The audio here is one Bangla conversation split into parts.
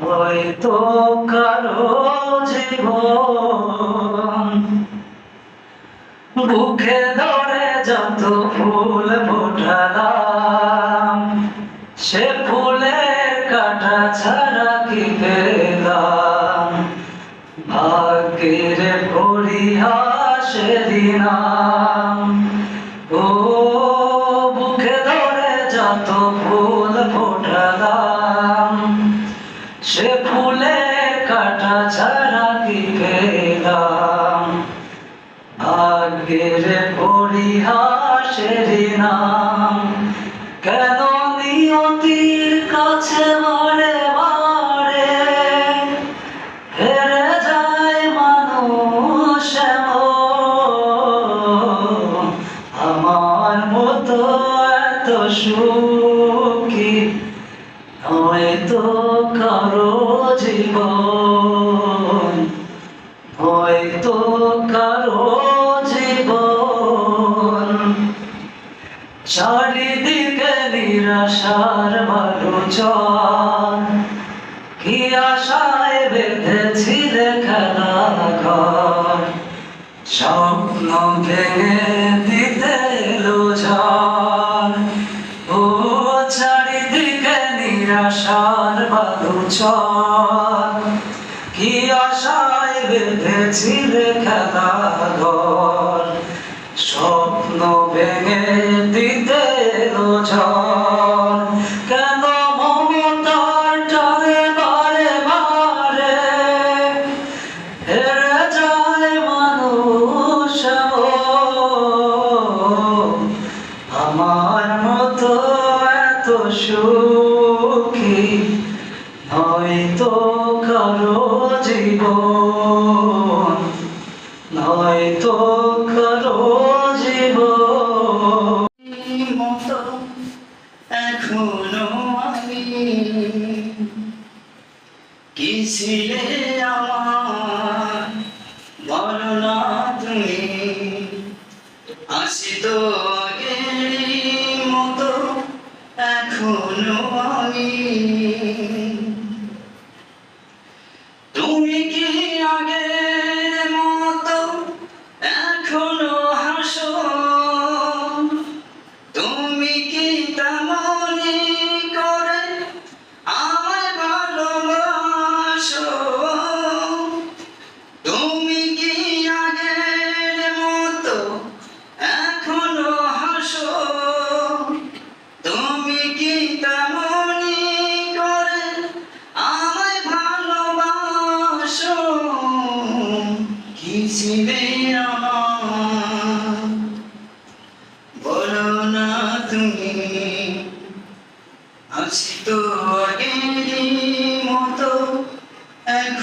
হয়তো কারও জীবন বুকে ধরে যত ফুল ফোটালাম, সে ফুলের কাটা ছাড়া কি পেলাম? ভাগ্যের পরিহাসে দিনাম ও বুকে ধরে যত ফুল সে ফুলের কাটা ছাড়া কি পেলাম? ভাগ্যের পরিহাসের নাম। কেন নিয়তির কাছে বারে বারে হেরে যায় মানুষ। আমার মতো এত সুখী হয়তো জীবন। হয়তো কারও জীবন। চারিদিকে নিরাশার বালুচন কি আশায় বেঁধেছিলে খেলা ঘর স্বপ্ন ভেঙে বালুচন কি আশায় বেঁধেছিলে খেলা ঘর। স্বপ্ন ভেঙে দিতে কেন। আমার মতো এত সুখী জীবন, নয়তো কারও জীবন। মতো এখনও আমি। কি আমার বলো তুমি? আসি তো আগের মতো, এখনও আমি।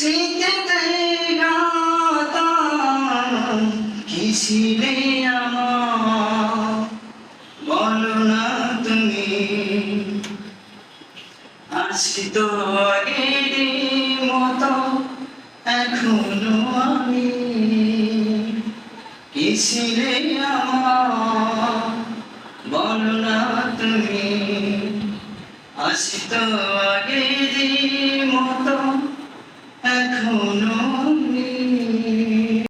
স্মৃতিতে গাথা কি ছিলে আমার? বলো না তুমি আসি তো মতো, এখনও আমি কিসিরে আমার? বলো না তুমি আসি তো আগেরই